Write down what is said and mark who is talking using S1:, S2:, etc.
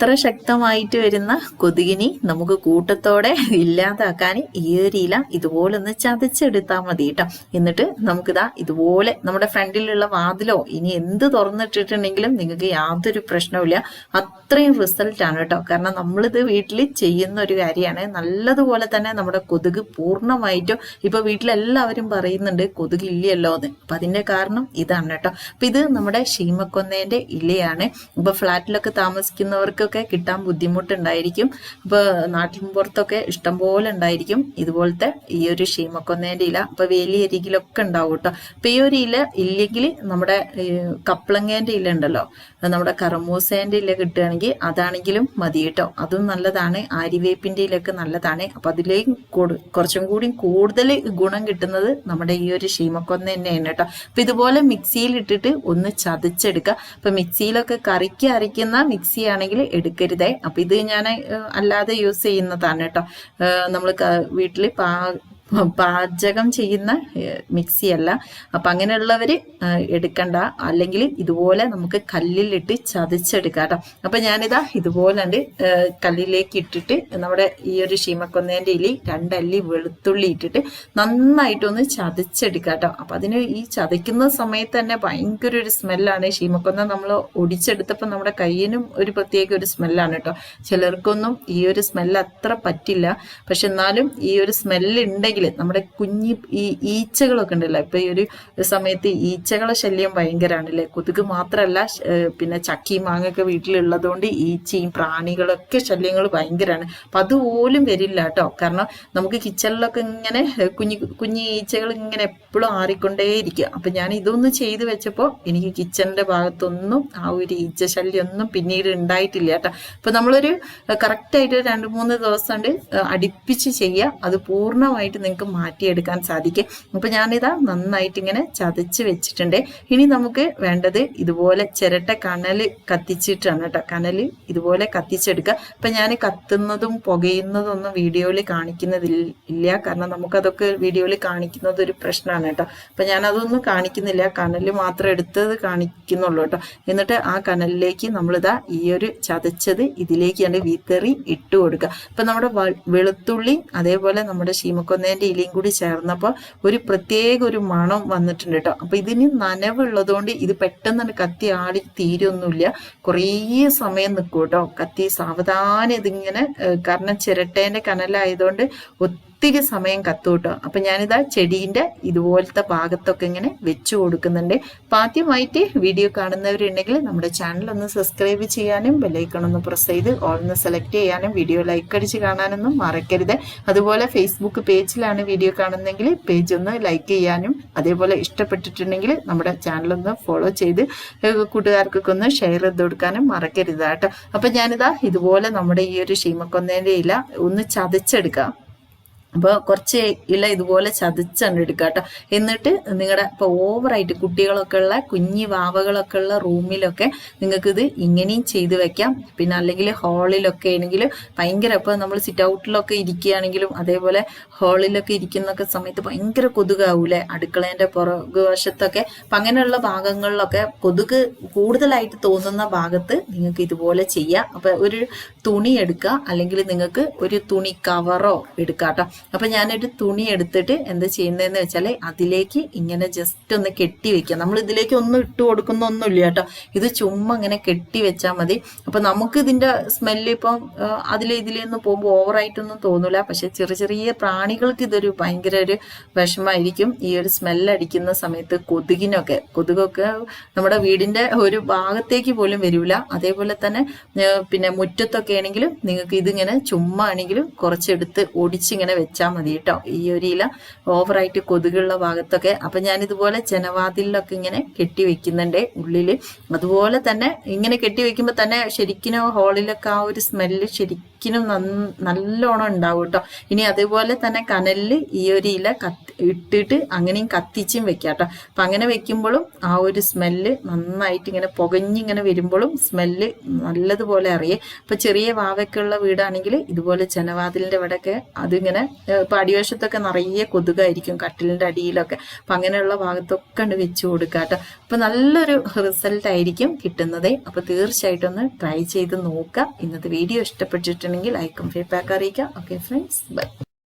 S1: അത്ര ശക്തമായിട്ട് വരുന്ന കൊതുകിനി നമുക്ക് കൂട്ടത്തോടെ ഇല്ലാതാക്കാൻ ഈ ഒരു ഇല ഇതുപോലെ ഒന്ന് ചതച്ചെടുത്താൽ മതി കേട്ടോ. എന്നിട്ട് നമുക്കിതാ ഇതുപോലെ നമ്മുടെ ഫ്രണ്ടിലുള്ള വാതിലോ ഇനി എന്ത് തുറന്നിട്ടിട്ടുണ്ടെങ്കിലും നിങ്ങൾക്ക് യാതൊരു പ്രശ്നവുമില്ല. അത്രയും റിസൾട്ട് ആണ് കേട്ടോ. കാരണം നമ്മളിത് വീട്ടിൽ ചെയ്യുന്ന ഒരു കാര്യമാണ്. നല്ലതുപോലെ തന്നെ നമ്മുടെ കൊതുക് പൂർണമായിട്ടും ഇപ്പൊ വീട്ടിലെല്ലാവരും പറയുന്നുണ്ട് കൊതുക് ഇല്ലല്ലോ എന്ന്. അപ്പൊ അതിന്റെ കാരണം ഇതാണ് കേട്ടോ. അപ്പൊ ഇത് നമ്മുടെ ഷീമക്കൊന്നേന്റെ ഇലയാണ്. ഇപ്പൊ ഫ്ലാറ്റിലൊക്കെ താമസിക്കുന്നവർക്കൊക്കെ കിട്ടാൻ ബുദ്ധിമുട്ടുണ്ടായിരിക്കും. ഇപ്പൊ നാട്ടിൻ പുറത്തൊക്കെ ഇഷ്ടംപോലെ ഉണ്ടായിരിക്കും ഇതുപോലത്തെ ഈ ഒരു ക്ഷീമക്കൊന്നേന്റെ ഇല ഇപ്പൊ വേലിയരികിലൊക്കെ ഉണ്ടാവും കേട്ടോ. അപ്പൊ ഈ ഒരു ഇല ഇല്ലെങ്കിൽ നമ്മുടെ കപ്ലങ്ങേന്റെ ഇല ഉണ്ടല്ലോ നമ്മുടെ കറമൂസേന്റെ ഇല കിട്ടുകയാണെങ്കിൽ അതാണെങ്കിലും മതി കേട്ടോ. അതും നല്ലതാണ്. ആരിവേപ്പിന്റെ ഇലയൊക്കെ നല്ലതാണ്. അപ്പൊ അതിലേക്ക് കുറച്ചും കൂടി കൂടുതൽ ഗുണം കിട്ടുന്നത് നമ്മുടെ ഈ ഒരു ഷീമക്കൊന്ന തന്നെയാണ് കേട്ടോ. അപ്പൊ ഇതുപോലെ മിക്സിയിൽ ഇട്ടിട്ട് ഒന്ന് ചതച്ചെടുക്കുക. അപ്പൊ മിക്സിയിലൊക്കെ കറിക്ക് അരയ്ക്കുന്ന മിക്സി ആണെങ്കിൽ എടുക്കരുതേ. അപ്പൊ ഇത് ഞാൻ അല്ലാതെ യൂസ് ചെയ്യുന്നതാണ് കേട്ടോ. നമ്മൾ വീട്ടിൽ പാ പാചകം ചെയ്യുന്ന മിക്സി അല്ല അപ്പൊ അങ്ങനെയുള്ളവർ എടുക്കണ്ട. അല്ലെങ്കിൽ ഇതുപോലെ നമുക്ക് കല്ലിലിട്ട് ചതച്ചെടുക്കാം കേട്ടോ. അപ്പൊ ഞാനിതാ ഇതുപോലെ ഉണ്ട് കല്ലിലേക്ക് ഇട്ടിട്ട് നമ്മുടെ ഈ ഒരു ഷീമക്കൊന്നേന്റെ ഇലി രണ്ടല്ലി വെളുത്തുള്ളി ഇട്ടിട്ട് നന്നായിട്ടൊന്ന് ചതച്ചെടുക്കാം കേട്ടോ. അപ്പൊ അതിന് ഈ ചതയ്ക്കുന്ന സമയത്ത് തന്നെ ഭയങ്കര ഒരു സ്മെല്ലാണ്. ഷീമക്കൊന്ന നമ്മൾ ഒടിച്ചെടുത്തപ്പോൾ നമ്മുടെ കയ്യിനും ഒരു പ്രത്യേക ഒരു സ്മെല്ലാണ് കേട്ടോ. ചിലർക്കൊന്നും ഈ ഒരു സ്മെല്ല് അത്ര പറ്റില്ല. പക്ഷെ എന്നാലും ഈ ഒരു സ്മെല്ല് ഉണ്ടെങ്കിൽ നമ്മുടെ കുഞ്ഞി ഈ ഈച്ചകളൊക്കെ ഉണ്ടല്ലോ. ഇപ്പൊ ഈ ഒരു സമയത്ത് ഈച്ചകളെ ശല്യം ഭയങ്കരമാണ് അല്ലെ കൊതുക് മാത്രമല്ല പിന്നെ ചക്കിയും മാങ്ങയൊക്കെ വീട്ടിലുള്ളതുകൊണ്ട് ഈച്ചയും പ്രാണികളൊക്കെ ശല്യങ്ങൾ ഭയങ്കരമാണ് അപ്പൊ അതുപോലും വരില്ല കേട്ടോ. കാരണം നമുക്ക് കിച്ചണിലൊക്കെ ഇങ്ങനെ കുഞ്ഞി കുഞ്ഞി ഈച്ചകൾ ഇങ്ങനെ എപ്പോഴും ആറിക്കൊണ്ടേയിരിക്കുക. അപ്പൊ ഞാൻ ഇതൊന്ന് ചെയ്തു വെച്ചപ്പോൾ എനിക്ക് കിച്ചണിന്റെ ഭാഗത്തൊന്നും ആ ഒരു ഈച്ച ശല്യം ഒന്നും പിന്നീട് ഉണ്ടായിട്ടില്ല കേട്ടോ. അപ്പൊ നമ്മളൊരു കറക്റ്റ് ആയിട്ട് രണ്ട് മൂന്ന് ദിവസം കൊണ്ട് അടുപ്പിച്ച് ചെയ്യുക. അത് പൂർണമായിട്ട് നിങ്ങൾക്ക് മാറ്റിയെടുക്കാൻ സാധിക്കും. അപ്പം ഞാനിതാ നന്നായിട്ട് ഇങ്ങനെ ചതച്ച് വെച്ചിട്ടുണ്ട്. ഇനി നമുക്ക് വേണ്ടത് ഇതുപോലെ ചിരട്ട കനൽ കത്തിച്ചിട്ടാണ് കേട്ടോ. കനൽ ഇതുപോലെ കത്തിച്ചെടുക്കുക. അപ്പം ഞാൻ കത്തുന്നതും പുകയുന്നതും ഒന്നും വീഡിയോയിൽ കാണിക്കുന്നതില്ല കാരണം നമുക്കതൊക്കെ വീഡിയോയിൽ കാണിക്കുന്നത് ഒരു പ്രശ്നമാണ് കേട്ടോ. അപ്പം ഞാനതൊന്നും കാണിക്കുന്നില്ല. കനൽ മാത്രം എടുത്തത് കാണിക്കുന്നുള്ളൂ കേട്ടോ. എന്നിട്ട് ആ കനലിലേക്ക് നമ്മളിതാ ഈ ഒരു ചതച്ചത് ഇതിലേക്ക് ഞാൻ വിതറി ഇട്ട് കൊടുക്കുക. അപ്പം നമ്മുടെ വെളുത്തുള്ളി അതേപോലെ നമ്മുടെ ശീമക്കൊന്നേന്റെ ഇലയും കൂടി ചേർന്നപ്പോൾ ഒരു പ്രത്യേക ഒരു മണം വന്നിട്ടുണ്ട് കേട്ടോ. അപ്പൊ ഇതിന് നനവുള്ളതുകൊണ്ട് ഇത് പെട്ടെന്ന് കത്തി ആടി തീരൊന്നുമില്ല. കുറേ സമയം നിൽക്കും കേട്ടോ. കത്തി സാവധാനം ഇതിങ്ങനെ കാരണം ചിരട്ടേന്റെ കനലായതുകൊണ്ട് ഒത്തിരി സമയം കത്തു അപ്പം ഞാനിതാ ചെടീന്റെ ഇതുപോലത്തെ ഭാഗത്തൊക്കെ ഇങ്ങനെ വെച്ചു കൊടുക്കുന്നുണ്ട്. അപ്പൊ ആദ്യമായിട്ട് വീഡിയോ കാണുന്നവരുണ്ടെങ്കിൽ നമ്മുടെ ചാനൽ ഒന്ന് സബ്സ്ക്രൈബ് ചെയ്യാനും ബെല്ലൈക്കൺ ഒന്ന് പ്രസ് ചെയ്ത് ഓൾന്ന് സെലക്ട് ചെയ്യാനും വീഡിയോ ലൈക്ക് അടിച്ച് കാണാനൊന്നും മറക്കരുത്. അതുപോലെ ഫേസ്ബുക്ക് പേജിലാണ് വീഡിയോ കാണുന്നതെങ്കിൽ പേജ് ഒന്ന് ലൈക്ക് ചെയ്യാനും അതേപോലെ ഇഷ്ടപ്പെട്ടിട്ടുണ്ടെങ്കിൽ നമ്മുടെ ചാനൽ ഒന്ന് ഫോളോ ചെയ്ത് കൂട്ടുകാർക്കൊക്കെ ഒന്ന് ഷെയർ ചെയ്ത് കൊടുക്കാനും മറക്കരുത് കേട്ടോ. അപ്പൊ ഞാനിതാ ഇതുപോലെ നമ്മുടെ ഈ ഒരു ഷീമക്കൊന്നേന്റെ ഇല ഒന്ന് ചതച്ചെടുക്കാം. അപ്പോൾ കുറച്ച് ഇല ഇതുപോലെ ചതച്ചാണ് എടുക്കുക കേട്ടോ എന്നിട്ട് നിങ്ങളുടെ ഇപ്പോൾ ഓവറായിട്ട് കുട്ടികളൊക്കെ ഉള്ള കുഞ്ഞി വാവകളൊക്കെ ഉള്ള റൂമിലൊക്കെ നിങ്ങൾക്ക് ഇത് ഇങ്ങനെയും ചെയ്തു വെക്കാം. പിന്നെ അല്ലെങ്കിൽ ഹാളിലൊക്കെ ആണെങ്കിൽ ഭയങ്കര ഇപ്പോൾ നമ്മൾ സിറ്റ് ഔട്ടിലൊക്കെ ഇരിക്കുകയാണെങ്കിലും അതേപോലെ ഹാളിലൊക്കെ ഇരിക്കുന്നൊക്കെ സമയത്ത് ഭയങ്കര കൊതുകാവൂലേ അടുക്കളേന്റെ പുറകു വശത്തൊക്കെ. അപ്പം അങ്ങനെയുള്ള ഭാഗങ്ങളിലൊക്കെ കൊതുക് കൂടുതലായിട്ട് തോന്നുന്ന ഭാഗത്ത് നിങ്ങൾക്ക് ഇതുപോലെ ചെയ്യാം. അപ്പം ഒരു തുണി എടുക്കുക. അല്ലെങ്കിൽ നിങ്ങൾക്ക് ഒരു തുണി കവറോ എടുക്കാം കേട്ടോ അപ്പൊ ഞാനൊരു തുണി എടുത്തിട്ട് എന്താ ചെയ്യുന്നതെന്ന് വെച്ചാൽ അതിലേക്ക് ഇങ്ങനെ ജസ്റ്റ് ഒന്ന് കെട്ടി വെക്കുക. നമ്മൾ ഇതിലേക്ക് ഒന്നും ഇട്ട് കൊടുക്കുന്ന ഒന്നുമില്ല കേട്ടോ. ഇത് ചുമ്മാ ഇങ്ങനെ കെട്ടി വെച്ചാൽ മതി. അപ്പൊ നമുക്ക് ഇതിന്റെ സ്മെല്ല് ഇപ്പം അതിലെ ഇതിലൊന്നും പോകുമ്പോൾ ഓവറായിട്ടൊന്നും തോന്നൂല. പക്ഷെ ചെറിയ ചെറിയ പ്രാണികൾക്ക് ഇതൊരു ഭയങ്കര ഒരു വിഷമായിരിക്കും. ഈ ഒരു സ്മെല്ല് അടിക്കുന്ന സമയത്ത് കൊതുകിനൊക്കെ കൊതുകൊക്കെ നമ്മുടെ വീടിന്റെ ഒരു ഭാഗത്തേക്ക് പോലും വരില്ല അതേപോലെ തന്നെ പിന്നെ മുറ്റത്തൊക്കെ ആണെങ്കിലും നിങ്ങൾക്ക് ഇതിങ്ങനെ ചുമ്മാ ആണെങ്കിലും കുറച്ചെടുത്ത് ഒടിച്ചിങ്ങനെ വെച്ചാൽ മതി കേട്ടോ ഈ ഒരു ഇല ഓവറായിട്ട് കൊതുകുള്ള ഭാഗത്തൊക്കെ. അപ്പം ഞാൻ ഇതുപോലെ ജനവാതിലിലൊക്കെ ഇങ്ങനെ കെട്ടി വെക്കുന്നുണ്ട് ഉള്ളിൽ അതുപോലെ തന്നെ ഇങ്ങനെ കെട്ടി വെക്കുമ്പോൾ തന്നെ ശരിക്കും ഹോളിലൊക്കെ ആ ഒരു സ്മെല്ല് ശരിക്കും ശരിക്കും നല്ലോണം ഉണ്ടാവും കേട്ടോ ഇനി അതുപോലെ തന്നെ കനലിൽ ഈ ഒരു ഇല കത്തി ഇട്ടിട്ട് അങ്ങനെയും കത്തിച്ചും വെക്കാം കേട്ടോ അപ്പം അങ്ങനെ വെക്കുമ്പോഴും ആ ഒരു സ്മെല്ല് നന്നായിട്ട് ഇങ്ങനെ പുകഞ്ഞിങ്ങനെ വരുമ്പോഴും സ്മെല്ല് നല്ലതുപോലെ അറിയേ. അപ്പം ചെറിയ വാവയ്ക്കുള്ള വീടാണെങ്കിൽ ഇതുപോലെ ജനവാതിലിന്റെ ഇവിടെയൊക്കെ അതിങ്ങനെ ഇപ്പം അടിവശത്തൊക്കെ നിറയെ കൊതുകായിരിക്കും കട്ടിലിന്റെ അടിയിലൊക്കെ. അപ്പം അങ്ങനെയുള്ള ഭാഗത്തൊക്കെ ഉണ്ട് വെച്ച് കൊടുക്കുക കേട്ടോ അപ്പം നല്ലൊരു റിസൾട്ട് ആയിരിക്കും കിട്ടുന്നത്. അപ്പോൾ തീർച്ചയായിട്ടും ഒന്ന് ട്രൈ ചെയ്ത് നോക്കുക ഇന്നത്തെ വീഡിയോ ഇഷ്ടപ്പെട്ടിട്ടുണ്ടെങ്കിൽ ലൈക്കും ഫീഡ്ബാക്ക് അറിയിക്കാം. Okay friends bye